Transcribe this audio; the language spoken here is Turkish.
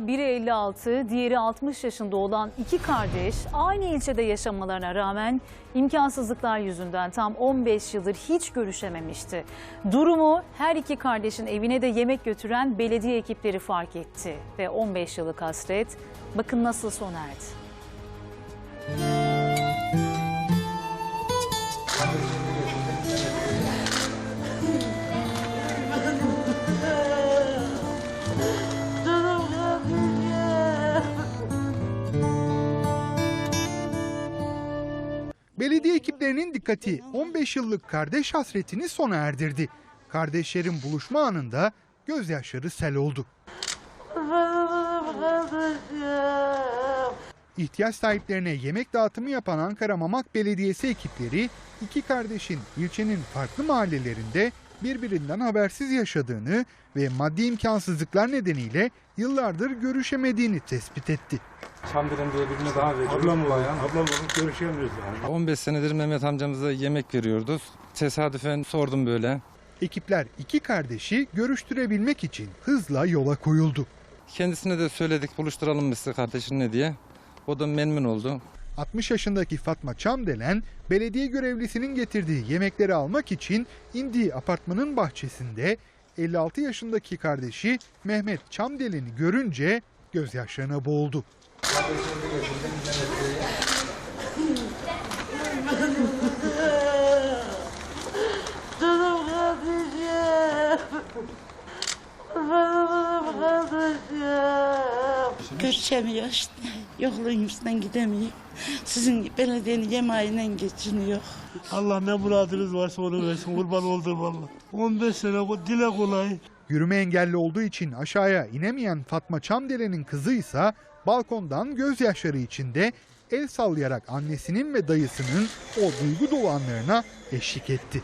Biri 56, diğeri 60 yaşında olan iki kardeş aynı ilçede yaşamalarına rağmen imkansızlıklar yüzünden tam 15 yıldır hiç görüşememişti. Durumu her iki kardeşin evine de yemek götüren belediye ekipleri fark etti ve 15 yıllık hasret bakın nasıl sona erdi. Belediye ekiplerinin dikkati 15 yıllık kardeş hasretini sona erdirdi. Kardeşlerin buluşma anında gözyaşları sel oldu. İhtiyaç sahiplerine yemek dağıtımı yapan Ankara Mamak Belediyesi ekipleri iki kardeşin ilçenin farklı mahallelerinde birbirinden habersiz yaşadığını ve maddi imkansızlıklar nedeniyle yıllardır görüşemediğini tespit etti. Çamdiren diye birine daha veriyoruz. Ablam var. bayan. Ablam var. Görüşemiyoruz yani. 15 senedir Mehmet amcamıza yemek veriyoruz. Tesadüfen sordum böyle. Ekipler iki kardeşi görüştürebilmek için hızla yola koyuldu. Kendisine de söyledik buluşturalım mı size kardeşinle diye. O da memnun oldu. 60 yaşındaki Fatma Çamdelen, belediye görevlisinin getirdiği yemekleri almak için indiği apartmanın bahçesinde 56 yaşındaki kardeşi Mehmet Çamdelen'i görünce gözyaşlarına boğuldu. Canım kardeşim. Benim kardeşim. Görüşemiyor işte. Yokluğun yüzünden gidemiyor. Sizin belediyenin yemeğiyle geçiniyor. Allah ne muradınız varsa onu versin. Kurban oldum valla. 15 sene bu dile kolay. Yürüme engelli olduğu için aşağıya inemeyen Fatma Çamdelen'in kızı ise balkondan gözyaşları içinde el sallayarak annesinin ve dayısının o duygu dolu anlarına eşlik etti.